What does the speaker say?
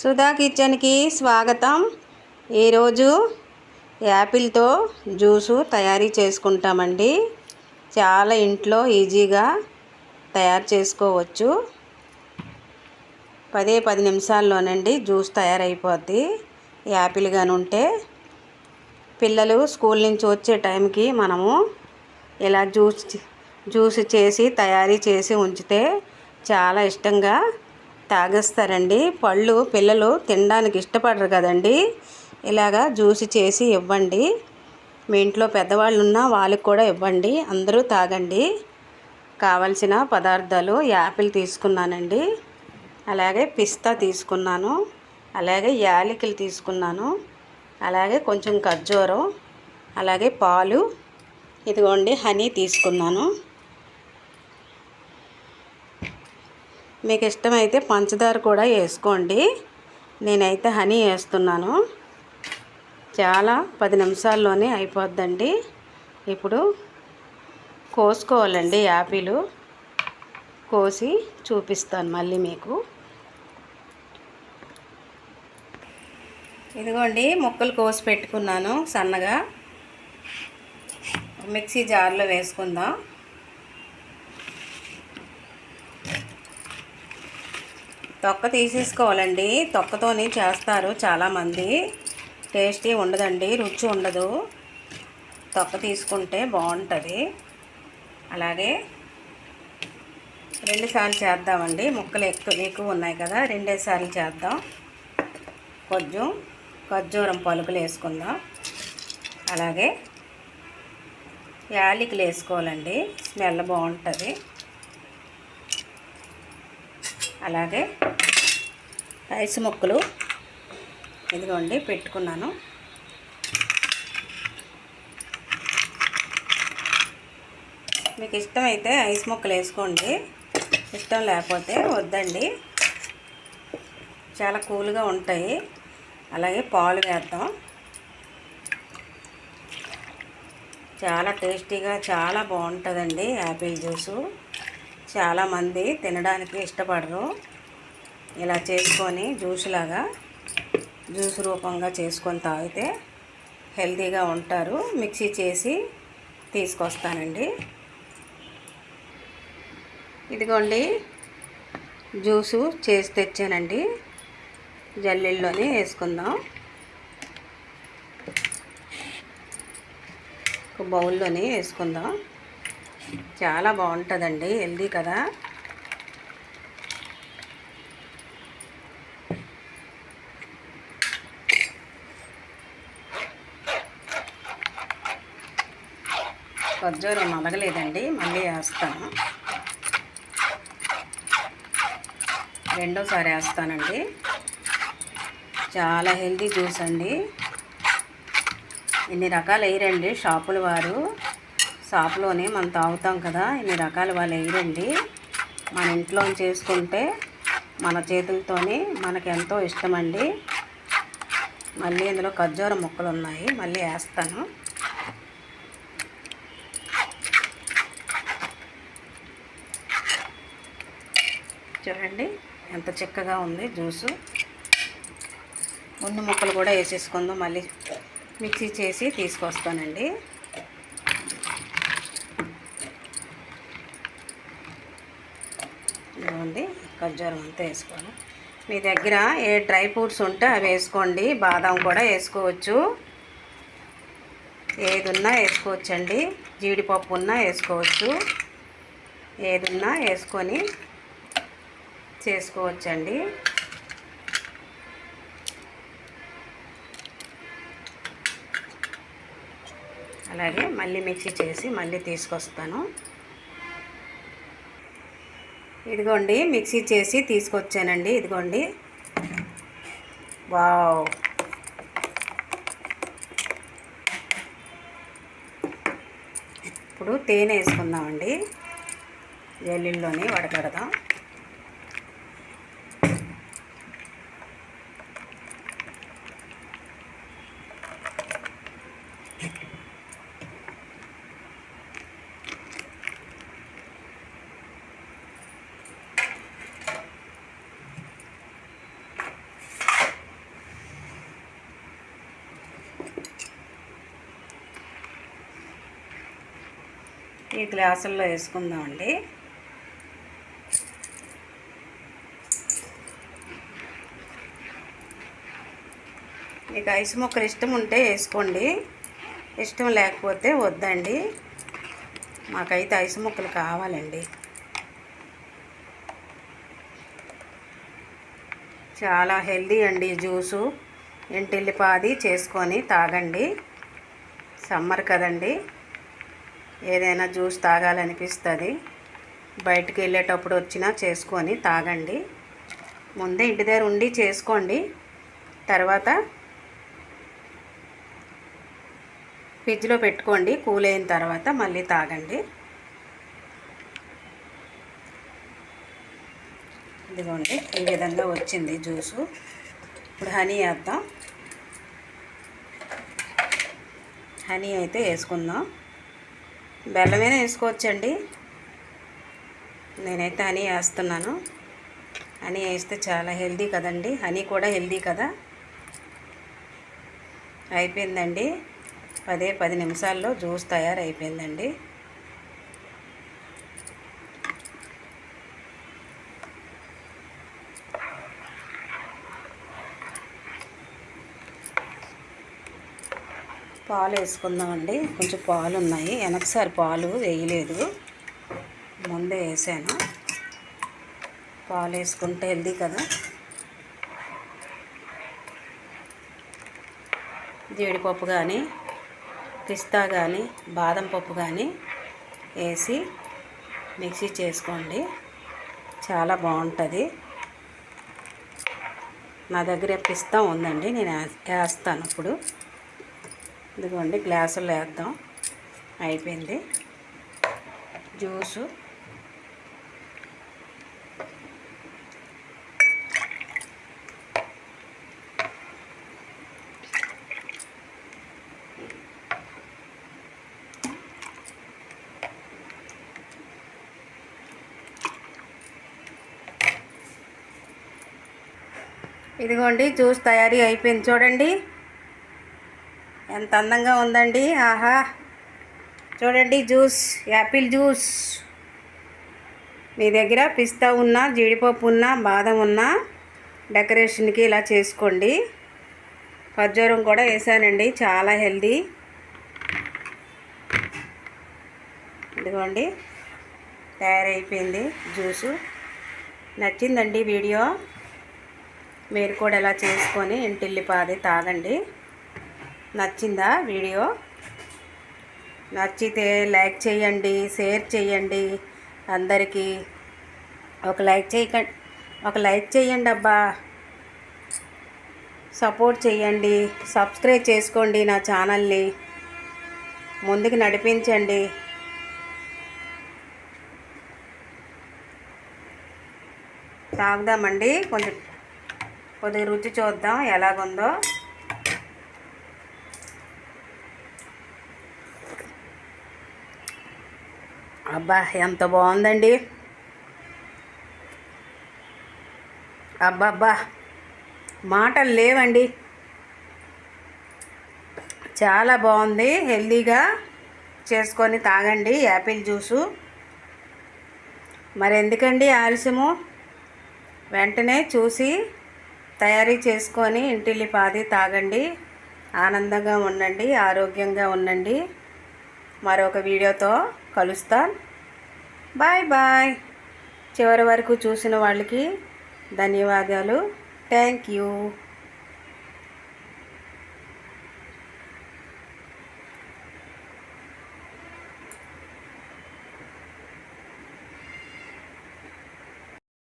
సుధా కిచెన్కి స్వాగతం. ఈరోజు యాపిల్తో జ్యూసు తయారీ చేసుకుంటామండి. చాలా ఇంట్లో ఈజీగా తయారు చేసుకోవచ్చు. పదే పది నిమిషాల్లోనండి జ్యూస్ తయారైపోద్ది. యాపిల్ కానీ ఉంటే పిల్లలు స్కూల్ నుంచి వచ్చే టైంకి మనము ఇలా జ్యూస్ జ్యూస్ చేసి తయారీ చేసి ఉంచితే చాలా ఇష్టంగా తాగేస్తారండి. పళ్ళు పిల్లలు తినడానికి ఇష్టపడరు కదండి. ఇలాగా జ్యూస్ చేసి ఇవ్వండి. మీ ఇంట్లో పెద్దవాళ్ళు ఉన్నా వాళ్ళకి కూడా ఇవ్వండి. అందరూ తాగండి. కావలసిన పదార్థాలు యాపిల్ తీసుకున్నానండి. అలాగే పిస్తా తీసుకున్నాను. అలాగే యాలకులు తీసుకున్నాను. అలాగే కొంచెం ఖర్జూరం. అలాగే పాలు. ఇదిగోండి హనీ తీసుకున్నాను. మీకు ఇష్టమైతే పంచదార కూడా వేసుకోండి. నేనైతే హనీ వేస్తున్నాను. చాలా పది నిమిషాల్లోనే అయిపోద్దండి. ఇప్పుడు కోసుకోవాలండి యాపిల్. కోసి చూపిస్తాను మళ్ళీ మీకు. ఇదిగోండి ముక్కలు కోసి పెట్టుకున్నాను సన్నగా. మిక్సీ జార్లో వేసుకుందాం. తొక్క తీసేసుకోవాలండి. తొక్కతోని చేస్తారు చాలామంది. టేస్టీ ఉండదండి రుచి ఉండదు. తొక్క తీసుకుంటే బాగుంటుంది. అలాగే రెండుసార్లు చేద్దామండి. ముక్కలు ఎక్కువ ఎక్కువ ఉన్నాయి కదా రెండేసార్లు చేద్దాం. కొంచెం ఖర్జూరం పలుకులు వేసుకుందాం. అలాగే యాలకులు వేసుకోవాలండి. స్మెల్ బాగుంటుంది. అలాగే ఐస్ ముక్కలు ఇదిగోండి పెట్టుకున్నాను. మీకు ఇష్టమైతే ఐస్ ముక్కలు వేసుకోండి. ఇష్టం లేకపోతే వద్దండి. చాలా కూల్గా ఉంటాయి. అలాగే పాలు వేద్దాం. చాలా టేస్టీగా చాలా బాగుంటుందండి యాపిల్ జ్యూసు. చాలామంది తినడానికి ఇష్టపడరు. ఇలా చేసుకొని జ్యూస్ లాగా జ్యూస్ రూపంగా చేసుకొని తాగితే హెల్తీగా ఉంటారు. మిక్సీ చేసి తీసుకొస్తానండి. ఇదిగోండి జ్యూసు చేసి తెచ్చానండి. జల్లీల్లోనే వేసుకుందాం. ఒక బౌల్లోనే వేసుకుందాం. చాలా బాగుంటుందండి హెల్దీ కదా? ఖర్జూరం మలగలేదండి మళ్ళీ వేస్తాను. రెండోసారి వేస్తానండి. చాలా హెల్దీ జ్యూస్ అండి. ఇన్ని రకాలు వేయరండి షాపుల వారు. షాప్లోనే మనం తాగుతాం కదా ఇన్ని రకాలు వాళ్ళు వేయరండి మన ఇంట్లో చేసుకుంటే మన చేతులతోనే మనకు ఎంతో ఇష్టమండి. మళ్ళీ ఇందులో ఖర్జూర ముక్కలు ఉన్నాయి మళ్ళీ వేస్తాను. చూడండి ఎంత చిక్కగా ఉంది జ్యూసు. ముందు ముక్కలు కూడా వేసేసుకుందాం మళ్ళీ మిక్సీ చేసి తీసుకొస్తానండి. ఉంది ఖర్జూరం అంతా వేసుకోవాలి మీ దగ్గర ఏ డ్రై ఫ్రూట్స్ ఉంటే అవి వేసుకోండి. బాదం కూడా వేసుకోవచ్చు. ఏది ఉన్నా వేసుకోవచ్చండి. జీడిపప్పు ఉన్నా వేసుకోవచ్చు. ఏది ఉన్నా వేసుకొని చేసుకోవచ్చండి. అలాగే మళ్ళీ మిక్సీ చేసి మళ్ళీ తీసుకొస్తాను. ఇదిగోండి మిక్సీ చేసి తీసుకొచ్చానండి ఇదిగోండి. వావ్. ఇప్పుడు తేనె వేసుకుందామండి. జల్లీల్లోని వడకడదాం. ఈ గ్లాసుల్లో వేసుకుందామండి. మీకు ఐస్ ముక్కలు ఇష్టం ఉంటే వేసుకోండి. ఇష్టం లేకపోతే వద్దండి. మాకైతే ఐస్ ముక్కలు కావాలండి. చాలా హెల్దీ అండి జ్యూసు. ఇంటిల్లిపాది చేసుకొని తాగండి. సమ్మర్ కదండి. ఏదైనా జ్యూస్ తాగాలనిపిస్తుంది. బయటికి వెళ్ళేటప్పుడు వచ్చినా చేసుకొని తాగండి. ముందే ఇంటి దగ్గర ఉండి చేసుకోండి. తర్వాత ఫ్రిడ్జ్లో పెట్టుకోండి. కూల్ అయిన తర్వాత మళ్ళీ తాగండి. ఇదిగోండి ఈ విధంగా వచ్చింది జ్యూసు. ఇప్పుడు హనీ వేద్దాం. హనీ అయితే వేసుకుందాం. బెల్లమైనా వేసుకోవచ్చండి. నేనైతే హనీ వేస్తున్నాను. హనీ వేస్తే చాలా హెల్దీ కదండి. హనీ కూడా హెల్దీ కదా. అయిపోయిందండి. పదే పది నిమిషాల్లో జ్యూస్ తయారైపోయిందండి. పాలు వేసుకుందామండి. కొంచెం పాలు ఉన్నాయి వెనకసారి పాలు వేయలేదు. ముందే వేసాను. పాలు వేసుకుంటే హెల్దీ కదా. జీడిపప్పు కానీ పిస్తా కానీ బాదం పప్పు కానీ వేసి మిక్సీ చేసుకోండి. చాలా బాగుంటుంది. నా దగ్గర పిస్తా ఉందండి. నేను వేస్తాను ఇప్పుడు. ఇదిగోండి గ్లాసులో వేద్దాం. అయిపోయింది. జ్యూసు. ఇదిగోండి జ్యూస్ తయారీ అయిపోయింది. చూడండి. ఎంత అందంగా ఉందండి. ఆహా. చూడండి జ్యూస్ యాపిల్ జ్యూస్. మీ దగ్గర పిస్తా ఉన్నా జీడిపప్పు ఉన్నా బాదం ఉన్నా డెకరేషన్కి ఇలా చేసుకోండి. ఖర్జూరం కూడా వేసానండి చాలా హెల్దీ. ఇదిగోండి తయారైపోయింది జ్యూసు. నచ్చిందండి వీడియో. మీరు కూడా ఇలా చేసుకొని ఇంటిల్లిపాది తాగండి. నచ్చిందా వీడియో? నచ్చితే లైక్ చేయండి షేర్ చేయండి. అందరికీ ఒక లైక్ చేయక ఒక లైక్ చేయండి అబ్బా. సపోర్ట్ చేయండి సబ్స్క్రైబ్ చేసుకోండి నా ఛానల్ని. ముందుకు నడిపించండి. తాగుదామండి కొంచెం కొద్దిగా రుచి చూద్దాం ఎలాగుందో. అబ్బా ఎంత బాగుందండి. అబ్బా మాటలు లేవండి. చాలా బాగుంది హెల్దీగా చేసుకొని తాగండి యాపిల్ జ్యూసు. మరి ఎందుకండి ఆలస్యము? వెంటనే చూసి తయారీ చేసుకొని ఇంటిల్లి పాది తాగండి. ఆనందంగా ఉండండి ఆరోగ్యంగా ఉండండి. మరొక వీడియోతో కలుస్తాను బాయ్ బాయ్. చివరి వరకు చూసిన వాళ్ళకి ధన్యవాదాలు. Thank you.